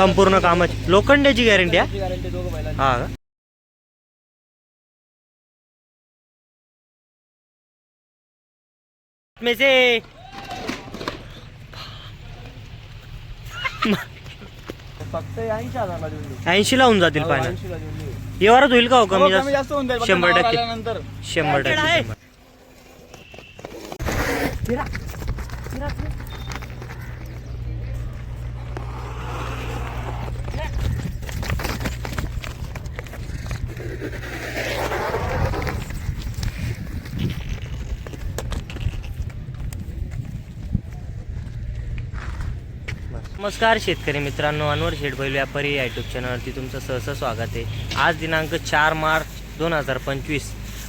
संपूर्ण कामाची. लोखंडाची गॅरंटी आहे हा का? में से फक्त ऐंशी हजारला देऊन देऊ. ऐंशी लावून जातील हो, फायनल 80 ला देऊन देऊ. व्यवहारात होईल का हो हो, कमी कमी जास्त? जास्त होऊन जाईल फक्त शंभर टक्के. शंभर टक्के शंभर. नमस्कार शेतकरी मित्रांनो अनवर शेठ बैल व्यापारी या युट्यूब चॅनलवरती तुमचं सहसा स्वागत आहे. आज दिनांक चार मार्च दोन हजार पंचवीस.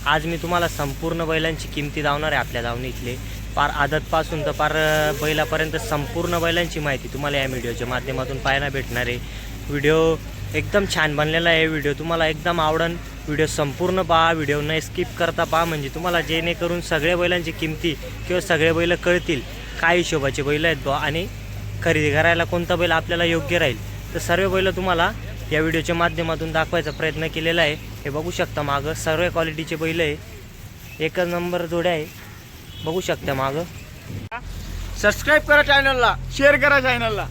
आज मी तुम्हाला संपूर्ण बैलांची किमती लावणार आहे आपल्या दावणीतले. पार आदतपासून तर पार बैलापर्यंत संपूर्ण बैलांची माहिती तुम्हाला या व्हिडिओच्या माध्यमातून पाहायला भेटणार आहे. व्हिडिओ एकदम छान बनलेला आहे. व्हिडिओ तुम्हाला एकदम आवडन. व्हिडिओ संपूर्ण पहा. व्हिडिओ न स्किप करता पहा. म्हणजे तुम्हाला जेणेकरून सगळ्या बैलांची किमती किंवा सगळे बैल कळतील. काय हिशोबाचे बैल आहेत बुवा? आणि खरेदी करायला कोणता बैल आपल्याला योग्य राहील तर सर्व बैल तुम्हाला या व्हिडिओच्या माध्यमातून दाखवायचा प्रयत्न केलेला आहे. हे बघू शकता मागं. सर्व क्वालिटीचे बैल आहे. एकच नंबर जोड्या आहे. बघू शकता मागं. सबस्क्राईब करा चॅनलला शेअर करा चॅनलला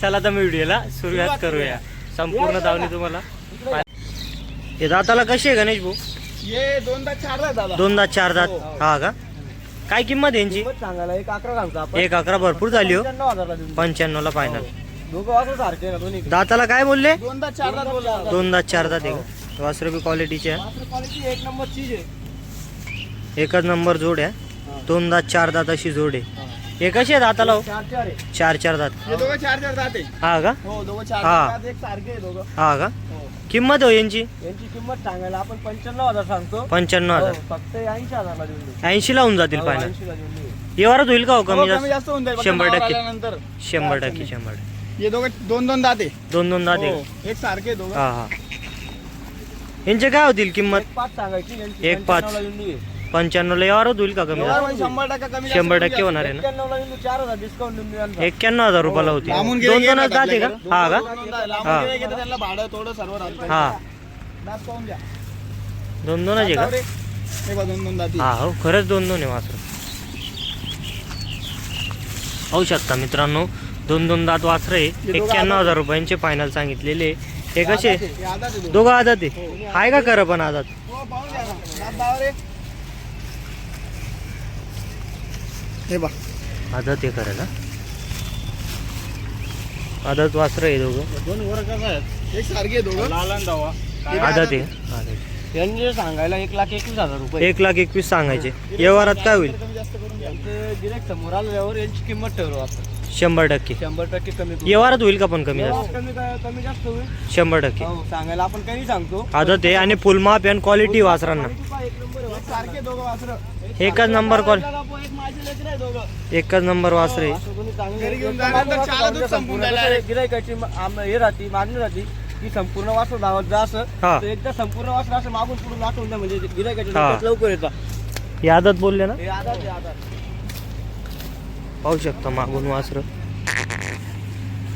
चला तर मी व्हिडिओला सुरुवात करूया. संपूर्ण दावणी तुम्हाला हे दाताला कशी आहे गणेश भाऊ? ये दोनदा चार दोनदा चार दात हो. हा का? काय किंमत आहे यांची? किंमत सांगायला एक अकरा सांगतो आपण. एक अकरा भरपूर झाली हो. पंच्याण्णव हजारला देऊन देऊ. पंच्याण्णवला फायनल दोघं वाजता सारखे ना दोन्ही. दाताला काय बोलले? दोनदा चार दात बोलला दोनदा चार दात आहे का वासरे बी क्वालिटीचे आहे क्वालिटी एक नंबर चीज आहे. एकच नंबर जोड आहे. हा. दोन दात चार दात अशी जोड आहे. हा. हे आहे दाताला हो? चार चार आहे. चार चार दात. हे दोघं चार चार दात आहे. हा का? हो दोघं चार हा. चार दात एक सारखे आहे दोघं. हा का? हो. किंमत हो यांची? यांची किंमत सांगायला आपण पंच्याण्णव हजार सांगतो. पंच्याण्णव हो, हजार फक्त ऐंशी हजारला देऊन देऊ. ऐंशी लावून जातील हो, फायनल 80 ला देऊन देऊ. व्यवहारात होईल का हो? हो, कमी कमी जास्त? जास्त होऊन जाईल. फक्त शंभर नाव टक्के. आल्यानंतर. शंभर टक्के शंभर. हे दोघं दोन दोन दात आहे. दोन दोन दात आहे हो, एक सारखे आहे दोघं. हा हा. यांचे काय होतील किंमत? एक पाच सांगायची यांची एक पाच. 95 ला देऊन देऊ. पंच्याण्णवला व्यवहारात होईल का कमी जास्त शंभर टक्का कमी जास्त शंभर होऊन टक्के जाईल. होणार आहे ना 91 ला देऊन देऊ, चार हजार डिस्काउंट देऊन. एक्क्याण्णव हजार रुपयाला हो, लांबून दोन गिऱ्हाईक दोनच आहे का आपल्याकडं. हा का दोन दोन. लांबून हा. गिऱ्हाईक येतात, त्यांना भाडं थोडं सर्व राहतं. हा दात पाहून घ्या. दोन दोनच आहे का. हे बघा, दोन दोन दाती. हा हो खरंच दोन दोन आहे वासर पाहू शकता मित्रांनो दोन दोन दात वासर आहे दोघं एक्क्याण्णव हजार रुपयांचे फायनल सांगितलेले हे कसे आहे, हे आदात आहे दोघं. दोघं आदात आहे आहे का खरं पण आदात हो, पाहून घ्या ना. दात दावा रे. हे बघ. आदात आहे खरं ना? आदात वासर आहे दोघं. दोन वर कसं आहेत. एक सारखे आहे दोघं. लालन दावा आदात आहे. आदात. यांचे सांगायला एक लाख एकवीस हजार रुपये एक लाख एकवीस सांगायचे. व्यवहारात काय होईल? गिरेक समोर आल्यावर यांची किंमत ठरवू आपण. शंभर टक्के. शंभर टक्के कमी करू. व्यवहारात होईल का पण कमी जास्त? कमी काय- कमी जास्त होईल. शंभर टक्के. हो सांगायला आपण काही सांगतो. आदत आहे आणि फुल माप आणि क्वालिटी वासरांना. एक नंबर आहे. सारखे दोघं वासरं. एकच नंबर कॉल एक एकच नंबर वासर. मा- आम- हे राहती मागणी राहती की संपूर्ण वासर धावत जा असं. हा. एकदा संपूर्ण वासर असं मागून पुढून दाखवून द्या म्हणजे हा. डोक्यात लवकर येतात ही आदत बोलले ना? हे हे पाहू शकता मागून वासर.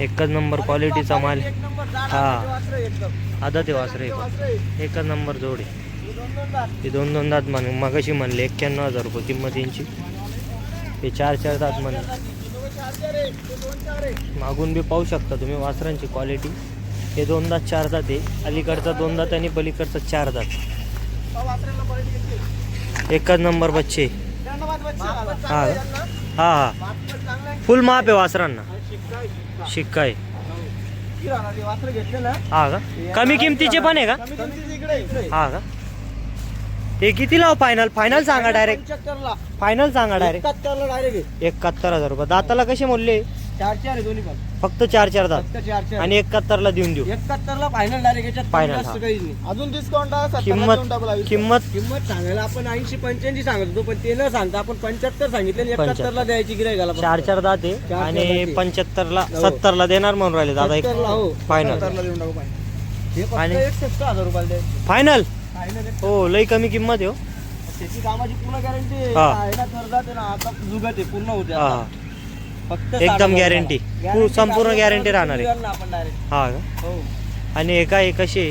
एकच नंबर क्वालिटीचा माल. हा. आदत आहे वासर हे. एकच नंबर जोड. हे दोन दोन दात. हे दोन दोन दात म्हण मगाशी म्हणले एक्क्याण्णव हजार रुपये किंमत यांची. हे चार चार चार आहे. मागून बी पाहू शकता तुम्ही वासरांची क्वालिटी हे दोन दात चार दात आहे अलीकडचा दोन दात आणि पलीकडचा चार दात. एकच नंबर बच्चे. हा. हा हा. फुल माप आहे वासरांना शिक्का आहे, हो. का कमी किमतीचे पण आहे का. हा का हे किती लाव फायनल फायनल सांगा डायरेक्ट 75 ला फायनल सांगा डायरेक्ट 71 ला डायरेक्ट. एकाहत्तर हजार रुपये. दाताला कसे मोडले? चार चार दोन्ही पण. फक्त चार चार दात. फक्त चार चार आणि एकाहत्तरला देऊन देऊ. 71 ला फायनल डायरेक्ट हा. नाही. अजून डिस्काउंट किंमत किंमत किंमत सांगायला आपण ऐंशी पंच्याऐंशी सांगत होतो पण ते न सांगता आपण पंच्याहत्तर सांगितले 71 ला द्यायची गिरायकाला चार चार दात आहे. आणि दात आहे. पंच्याहत्तरला हो. सत्तरला देणार म्हणून राहिले दादा एक 70 ला हो फायनल 70 ला देऊन टाकू फायनल हे लई कमी किंमत आहे हो. त्याची कामाची पूर्ण गॅरंटी हा. आहे ना करदात आहे ना आता जुगत आहे पूर्ण होते हा. आता. हा फक्त एकदम गॅरंटी संपूर्ण गॅरंटी राहणार आहे. आपण हा का? हो. आणि हे काय कशी आहे?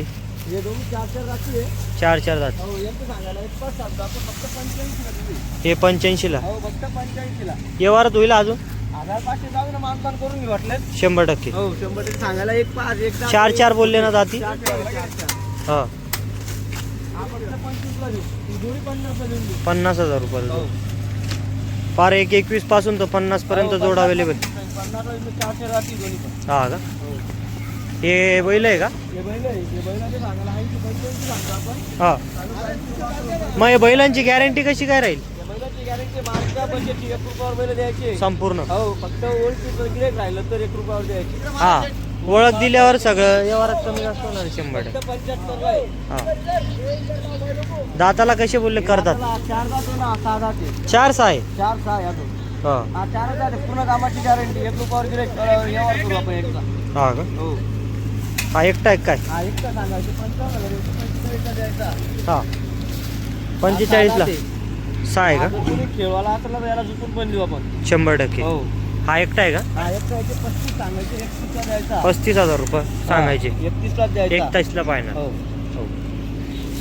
हे दोन चार चार रात्री आहे. चार चार जात. हो यांचं सांगायला एक पाच सांगतो आपण फक्त पंच्याऐंशीला दिली हे पंच्याऐंशीला. हो फक्त पंच्याऐंशीला. व्यवहारात होईल अजून? हजार पाचशे जाऊ ना मानपान करून घेऊ वाटलं शंभर टक्के. हो शंभर टक्के. सांगायला एक पाच एक दहा, चार चार बोलले ना जाती? चार चार चार चार. हा. पन्नास हजार रुपये हो फार एक एकवीसपासून तर पन्नास पर्यंत हो, जोड अवेलेबल पण. हा का? हो हे बैल आहे. का हे हे हा. मग हे बैलांची गॅरंटी कशी काय राहील? संपूर्ण. हो. ओळख दिल्यावर सगळं व्यवहारात कमी जास्त होणार शंभर टक्के. दाताला कसे बोलले? करतात. चार सहा आहे चार सहा पूर्ण कामाची गॅरंटी एक रुपयावर गिरेक व्यवहार करू आपण एकदा. हा का? हो. एकटा एक काय? हा एकटा सांगायचे पंचावन्न हजार एकशे पंचेचाळीसला द्यायचा. हा. पंचेचाळीसला हा, सहा आहे. का? जर कोणी खेळवाला असला तर याला झुकून पण देऊ आपण. शंभर टक्के. हो. हा एकटा आहे का? हा एकटा याचे पस्तीस सांगायचे एकतीसला द्यायचा. पस्तीस हजार रुपये सांगायचे. एकतीसला द्यायचा. एकतासला पाहिजे हो.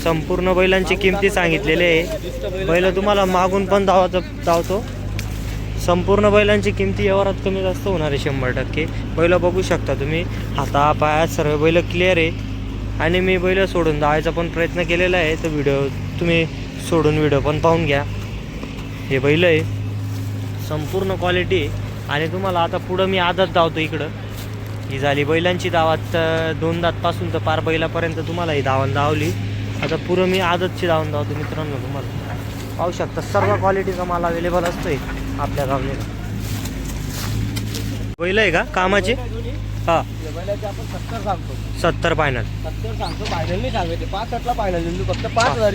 संपूर्ण बैलांची किमती सांगितलेले आहे. बैल तुम्हाला मागून पण धावत धावतो. संपूर्ण बैलांची किमती व्यवहारात कमी जास्त होणार आहे शंभर टक्के. बैल बघू शकता तुम्ही. हाता पायात सर्व बैल क्लिअर आहे. आणि मी बैल सोडून धावायचा पण प्रयत्न केलेला आहे. तो व्हिडिओ तुम्ही सोडून व्हिडिओ पण पाहून घ्या. हे बैल आहे. संपूर्ण क्वालिटी आहे. आणि तुम्हाला आता पुढं मी आदत धावतो इकडं. ही झाली बैलांची दावात अं, दोन दातपासून तर पार बैलापर्यंत तुम्हाला ही धावण धावली. आता पुरं मी आदतची धावण धावतो मित्रांनो तुम्हाला. पाहू शकता सर्व क्वालिटीचा माल अवेलेबल असतोय आपल्या गावलेला बैल आहे का? कामाचे? हा. या बैलाचे आपण सत्तर सांगतो सत्तर फायनल सत्तर सांगतो फायनल फक्त पाच हजार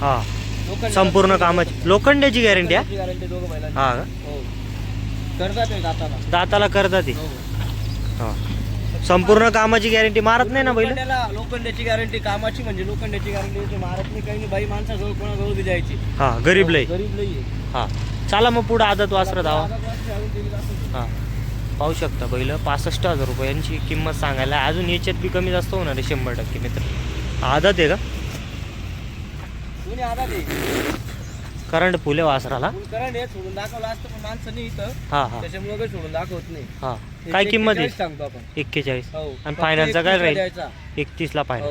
हा. संपूर्ण कामाची. लोखंडाची गॅरंटी हा? लोखंडाची गॅरंटी दोघं बैलांची हा का? हो. करतात ते दाताला. दाताला करतात ते? हो. हा. संपूर्ण कामाची गॅरंटी मारत नाही ना बैल? लोखंडाला लोखंडाची गॅरंटी कामाची म्हणजे लोखंडाची गॅरंटी मारत नाही काही नाही. बाई माणसाजवळ कोणाजवळ बी द्यायची हा गरीब लय गरीब लई आहे. हा. चला मग पुढं आदत वासरं धावा. आता कोणाची अजून दिली जास्त नाही. हा. पाहू शकता बैल. पासष्ट हजार रुपयांची किंमत सांगायला. अजून याच्यात बी कमी जास्त होणार आहे शंभर टक्के मित्र. आदत आहे का? कोणी ते करंट फुले वासराला. करंट हे सोडून दाखवलं असतं पण माणसं नाही इथं. हा हा. त्याच्यामुळे काही सोडून दाखवत नाही. हा. काय किंमत आहे? 41 सांगतो आपण. एक्केचाळीस. हो. आणि फक्त फायनलचा काय 31 ला राहील? द्यायचा. एकतीसला हो. फायनल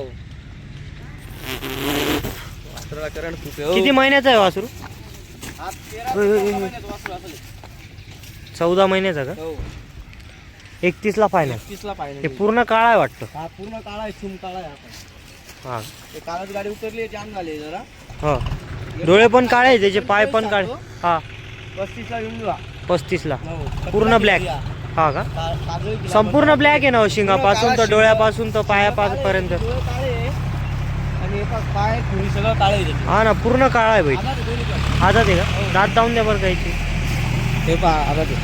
वासराला करंट खूप आहे. हो. किती महिन्याचा आहे वासरू? तेरा-. चौदा महिन्याचं वासरू असेल. चौदा महिन्याचा का? हो. एकतीसला फायनल फायनल हे पूर्ण काळा आहे वाटतं. हा पूर्ण काळा आहे शिम काळा आहे आपण हा. ते काळात गाडी उतरली जाम झाली जरा. हा. डोळे पण काळे आहे त्याचे पाय पण काळे. हा. पस्तीसला येऊन जा. पस्तीसला. हो. पूर्ण ब्लॅक. हा का? संपूर्ण ब्लॅक आहे ना हो, शिंगापासून तर डोळ्यापासून तर शिंग. काळे, पायापर्यंत डोळे काळे आहे. आणि एका पाय खुरी सगळं काळे आहे त्याचे. हा ना पूर्ण काळा आहे बैल आला ते आहे का? दात जाऊन द्या बरं कायची हे आता ते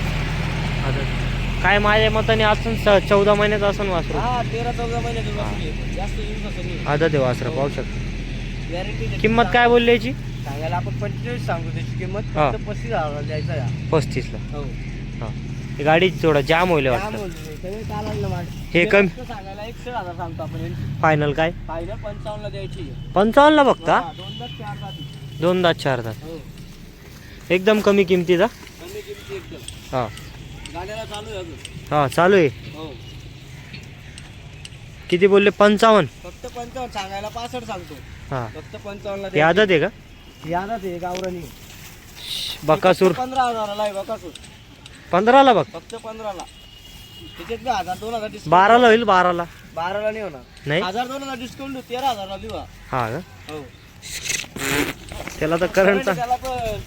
आदत काय माझ्या मताने असून चौदा महिन्याचं असं वासरू. हा तेरा चौदा महिन्याचं आदत आहे वासरू पाहू शकता. गॅरंटी किंमत काय बोलली याची? सांगायला आपण पंचेचाळीस सांगतो त्याची किंमत हा. फक्त पस्तीस हजार द्यायचा या पस्तीसला. हो. हा. ही गाडी थोडं जाम होईल काय वाटतं? सगळे चालायला. हे कमी- फक्त सांगायला एकशे हजार सांगतो आपण यांची. फायनल काय? पाहिलं पंचावन्नला द्यायची पंचावन्नला बघता हा, दोनदा चार जाती. चार हो. एकदम कमी किमतीचा कमी किमती एकदम. हा. गाड्याला चालू आहे अजून. हा चालू आहे. हो. किती बोलले? पंचावन्न. फक्त पंचावन्न सांगायला पासष्ट सांगतो. हा. फक्त पंचावन्नला हे आदत आहे का? यादा ते गावरानी. बकासूर. पंधरा हजाराला आहे बकासूर. पंधराला बघ. फक्त पंधराला. त्याच्यात हजार दोन हजार डिस्काउंट बाराला होईल बाराला. बाराला नाही होणार. नाही? हजार दोन हजार डिस्काउंट देऊ तेरा हजारला देऊ हा. हा का? हो. त्याला तर करंटचा त्याला पण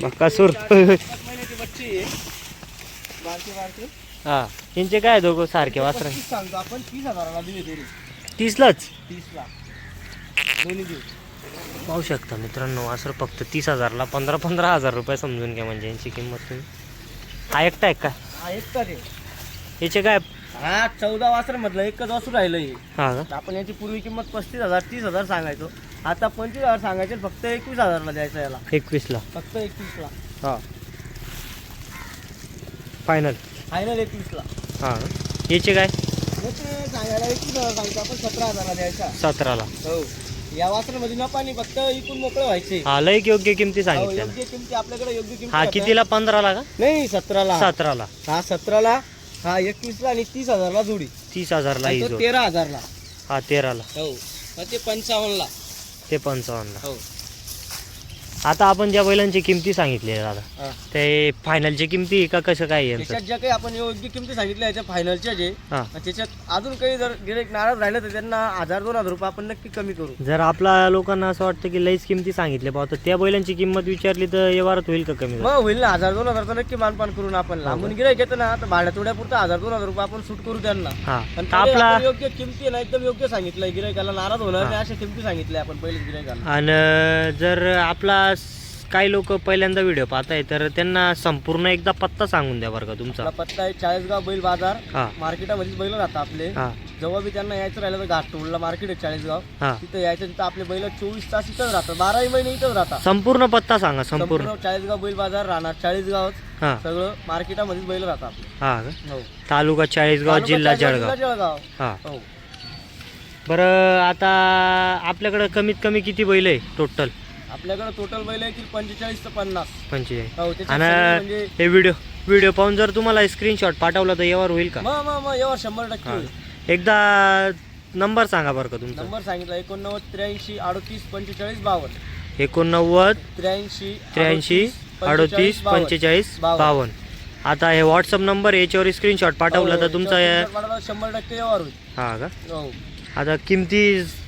बकासूर पाच महिन्याची बच्ची आहे बारकी बारकी हा. यांचे काय दोघं सारखे वासरा? पस्तीस सांगतो आपण तीस हजाराला दिली तीसलाच? तीसला. दोन्ही देऊ. पाहू शकता मित्रांनो वासर फक्त तीस हजारला. पंधरा पंधरा हजार रुपये समजून घ्या म्हणजे यांची किंमत तुम्ही. हा एकटा आहे का? हा एकटा रे याचे काय? हा चौदा वासर मधलं एकच वासरू राहिलं हे. हा का आपण याची पूर्वी किंमत पस्तीस हजार तीस हजार सांगायचो. आता पंचवीस हजार सांगायचे फक्त एकवीस हजारला द्यायचं याला. एकवीसला. फक्त एकवीसला. हा. फायनल फायनल एकवीसला. हा. याचे काय? याचे सांगायला एकवीस हजार सांगतो आपण सतरा हजारला द्यायचा. सतराला. हो. या वासरामध्ये न पाणी फक्त इकून मोकळे व्हायचे. हा लय योग्य किमती हो, सांगितल्या. योग्य किमती आपल्याकडे योग्य किमती हा होत्या. कितीला? पंधराला का? नाही सतराला. सतराला. हा सतराला हा एकवीसला आणि तीस हजारला जोडी. तीस हजारला आणि ही तो जोड. तेरा हजारला. हा तेराला. हो. मग ते पंचावन्नला. ते पंचावन्नला. हो. आता आपण ज्या बैलांची किमती सांगितली दादा हा. ते फायनलची किमती का कसं काय यांचं? त्याच्यात ज्या काही आपण योग्य किमती सांगितल्या याच्या फायनलच्या जे हा. त्याच्यात अजून काही जर गिरेक नाराज राहिलं तर त्यांना हजार दोन हजार रुपये आपण नक्की कमी करू. जर आपल्या लोकांना असं वाटतं की लईच किमती सांगितल्या पाहतो त्या बैलांची किंमत विचारली तर व्यवहारात होईल का कमी मग होईल ना हजार दोन हजार तर नक्की मानपान करून आपण. लांबून गिरायक येतं ना तर भाड्या तोड्यापुरतं हजार दोन हजार रुपये आपण सूट करू त्यांना. हा. पण तर आपला आपण योग्य किमती ना एकदम योग्य सांगितलंय गिरायकाला नाराज होणार नाही अशा किमती सांगितल्या आपण पहिले गिरायकाला आणि जर आपला काही लोक पहिल्यांदा व्हिडिओ पाहताय तर त्यांना संपूर्ण एकदा पत्ता सांगून द्या बरं का तुमचा. आपला पत्ता आहे चाळीसगाव बैल बाजार. हा. मार्केटामध्येच बैल राहतात आपले. हा. जेव्हा बी त्यांना यायचं राहिलं तर घाटटोळला मार्केट आहे चाळीसगाव. हा. तिथं यायचं तिथं आपले बैल चोवीस तास इथंच राहतात. बाराही महिने इथंच राहतात. संपूर्ण पत्ता सांगा संपूर्ण. संपूर्ण चाळीसगाव बैल बाजार राहणार चाळीसगाव हा. सगळं मार्केटामध्येच बैल राहतात आपले. हा का? हो. तालुका चाळीसगाव तालुका जिल्हा चाळीसगाव, जळगाव. जिल्हा जळगाव. हा. हो. बरं आता आपल्याकडं कमीत कमी किती बैल आहे टोटल आपल्याकडे टोटल बैल आहे की पंचेचाळीस ते पन्नास. पंचेचाळीस. हो त्याच्यात सगळे आणि म्हणजे हे व्हिडिओ व्हिडिओ पाहून जर तुम्हाला स्क्रीनशॉट पाठवला तर यावर होईल का? मग मग मग यावर शंभर टक्के. होईल. एकदा नंबर सांगा बरं का तुमचा. नंबर सांगितला एकोणनव्वद त्र्याऐंशी अडतीस पंचेचाळीस बावन्न. एकोणनव्वद त्र्याऐंशी त्र्याऐंशी अडतीस पंचेचाळीस बावन्न. आता हे व्हॉट्सअप नंबर याच्यावर स्क्रीनशॉट पाठवला तर तुमचा तुमचा शंभर टक्के यावर होईल. हा का? हो. आता किमती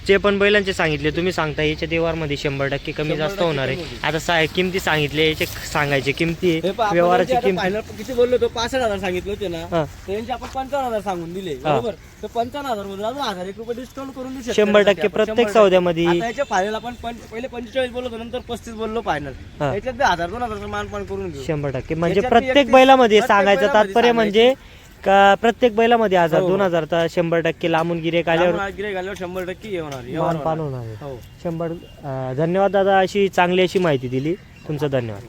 जे पण बैलांचे सांगितले तुम्ही सांगता याच्या देवारमध्ये शंभर टक्के कमी जास्त होणार आहे. आता सा किमती सांगितले याचे सांगायचे किमती व्यवहाराची किमती किती बोललो तो पासष्ट हजार सांगितले होते ना हा. तर यांचे आपण पंचावन्न हजार सांगून दिले. बरोबर तर पंचावन्न हजार मधून अजून हजार एक रुपये डिस्काउंट करून देऊ शंभर टक्के प्रत्येक. सौद्यामध्ये याच्या फायनल आपण पहिले पंचेचाळीस बोललो नंतर पस्तीस बोललो फायनल. याच्यात हजार दोन हजारचं मानपान करून घेऊ शंभर टक्के म्हणजे प्रत्येक बैलामध्ये सांगायचं तात्पर्य म्हणजे का प्रत्येक बैलामध्ये हजार हो. दोन हजारचा शंभर टक्के लांबून गिरेक आल्यावर गिऱ्हाईक आल्यावर शंभर टक्के हे होणार हे होणार. मानपान होणार आहे हो शंभर अं, धन्यवाद दादा अशी चांगली अशी माहिती दिली तुमचं धन्यवाद